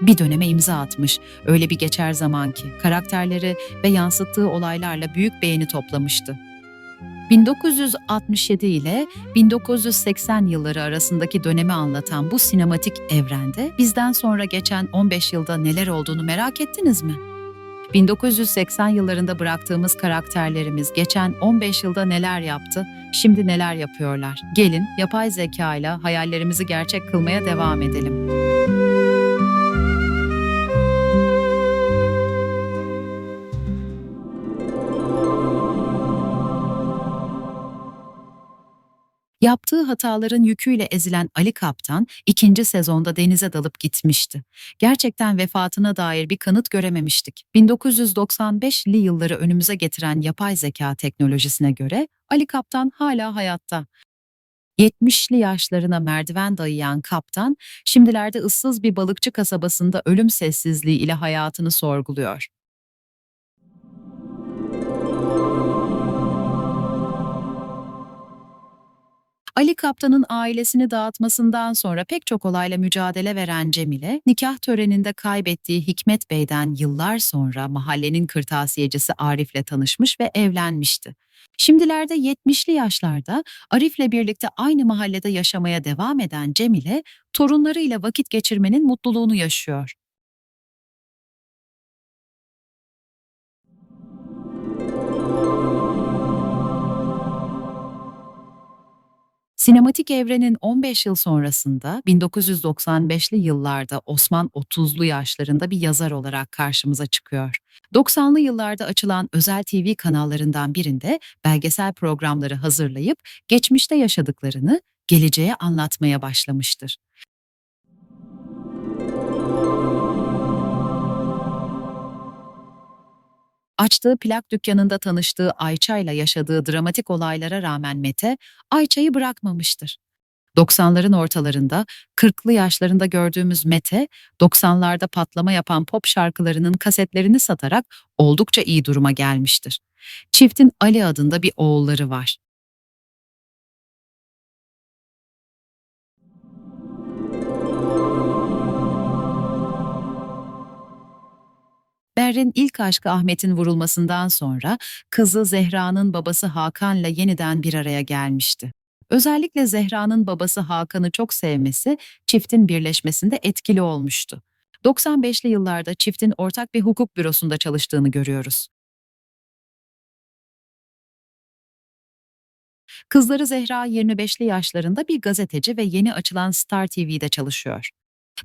bir döneme imza atmış. Öyle bir geçer zaman ki karakterleri ve yansıttığı olaylarla büyük beğeni toplamıştı. 1967 ile 1980 yılları arasındaki dönemi anlatan bu sinematik evrende bizden sonra geçen 15 yılda neler olduğunu merak ettiniz mi? 1980 yıllarında bıraktığımız karakterlerimiz geçen 15 yılda neler yaptı, şimdi neler yapıyorlar? Gelin yapay zeka ile hayallerimizi gerçek kılmaya devam edelim. Yaptığı hataların yüküyle ezilen Ali Kaptan ikinci sezonda denize dalıp gitmişti. Gerçekten vefatına dair bir kanıt görememiştik. 1995'li yılları önümüze getiren yapay zeka teknolojisine göre Ali Kaptan hala hayatta. 70'li yaşlarına merdiven dayayan kaptan, şimdilerde ıssız bir balıkçı kasabasında ölüm sessizliği ile hayatını sorguluyor. Ali Kaptan'ın ailesini dağıtmasından sonra pek çok olayla mücadele veren Cemile, nikah töreninde kaybettiği Hikmet Bey'den yıllar sonra mahallenin kırtasiyecisi Arif'le tanışmış ve evlenmişti. Şimdilerde 70'li yaşlarda Arif'le birlikte aynı mahallede yaşamaya devam eden Cemile, torunlarıyla vakit geçirmenin mutluluğunu yaşıyor. Sinematik evrenin 15 yıl sonrasında 1995'li yıllarda Osman 30'lu yaşlarında bir yazar olarak karşımıza çıkıyor. 90'lı yıllarda açılan özel TV kanallarından birinde belgesel programları hazırlayıp geçmişte yaşadıklarını geleceğe anlatmaya başlamıştır. Açtığı plak dükkanında tanıştığı Ayça ile yaşadığı dramatik olaylara rağmen Mete, Ayça'yı bırakmamıştır. 90'ların ortalarında 40'lı yaşlarında gördüğümüz Mete, 90'larda patlama yapan pop şarkılarının kasetlerini satarak oldukça iyi duruma gelmiştir. Çiftin Ali adında bir oğulları var. Berrin ilk aşkı Ahmet'in vurulmasından sonra kızı Zehra'nın babası Hakan'la yeniden bir araya gelmişti. Özellikle Zehra'nın babası Hakan'ı çok sevmesi çiftin birleşmesinde etkili olmuştu. 95'li yıllarda çiftin ortak bir hukuk bürosunda çalıştığını görüyoruz. Kızları Zehra 25'li yaşlarında bir gazeteci ve yeni açılan Star TV'de çalışıyor.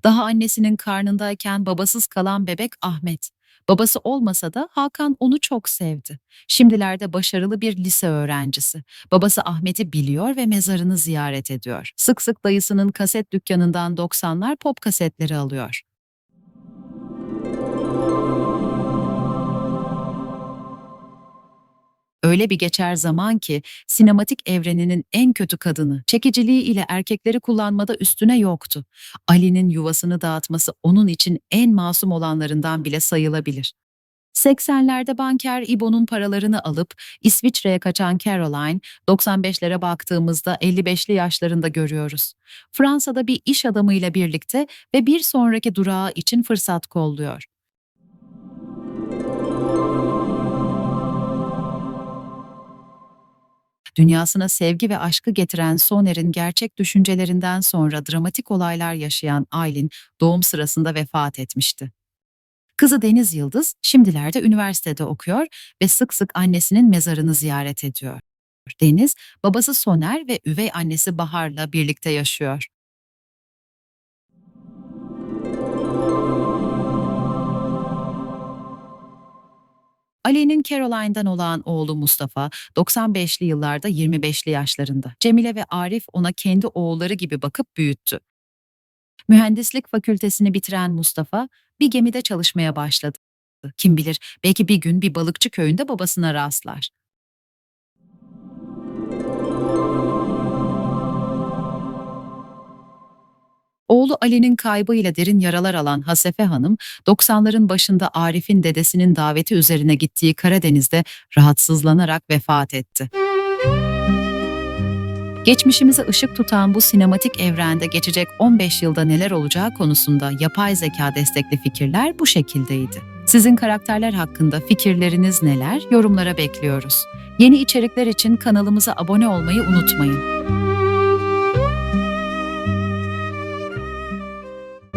Daha annesinin karnındayken babasız kalan bebek Ahmet. Babası olmasa da Hakan onu çok sevdi. Şimdilerde başarılı bir lise öğrencisi. Babası Ahmet'i biliyor ve mezarını ziyaret ediyor. Sık sık dayısının kaset dükkanından 90'lar pop kasetleri alıyor. Öyle bir geçer zaman ki sinematik evreninin en kötü kadını, çekiciliği ile erkekleri kullanmada üstüne yoktu. Ali'nin yuvasını dağıtması onun için en masum olanlarından bile sayılabilir. 80'lerde banker İbo'nun paralarını alıp İsviçre'ye kaçan Caroline, 95'lere baktığımızda 55'li yaşlarında görüyoruz. Fransa'da bir iş adamıyla birlikte ve bir sonraki durağı için fırsat kolluyor. Dünyasına sevgi ve aşkı getiren Soner'in gerçek düşüncelerinden sonra dramatik olaylar yaşayan Aylin doğum sırasında vefat etmişti. Kızı Deniz Yıldız şimdilerde üniversitede okuyor ve sık sık annesinin mezarını ziyaret ediyor. Deniz, babası Soner ve üvey annesi Bahar'la birlikte yaşıyor. Ali'nin Caroline'dan olan oğlu Mustafa 95'li yıllarda 25'li yaşlarında. Cemile ve Arif ona kendi oğulları gibi bakıp büyüttü. Mühendislik fakültesini bitiren Mustafa bir gemide çalışmaya başladı. Kim bilir belki bir gün bir balıkçı köyünde babasına rastlar. Oğlu Ali'nin kaybıyla derin yaralar alan Hasefe Hanım, 90'ların başında Arif'in dedesinin daveti üzerine gittiği Karadeniz'de rahatsızlanarak vefat etti. Geçmişimize ışık tutan bu sinematik evrende geçecek 15 yılda neler olacağı konusunda yapay zeka destekli fikirler bu şekildeydi. Sizin karakterler hakkında fikirleriniz neler? Yorumlara bekliyoruz. Yeni içerikler için kanalımıza abone olmayı unutmayın.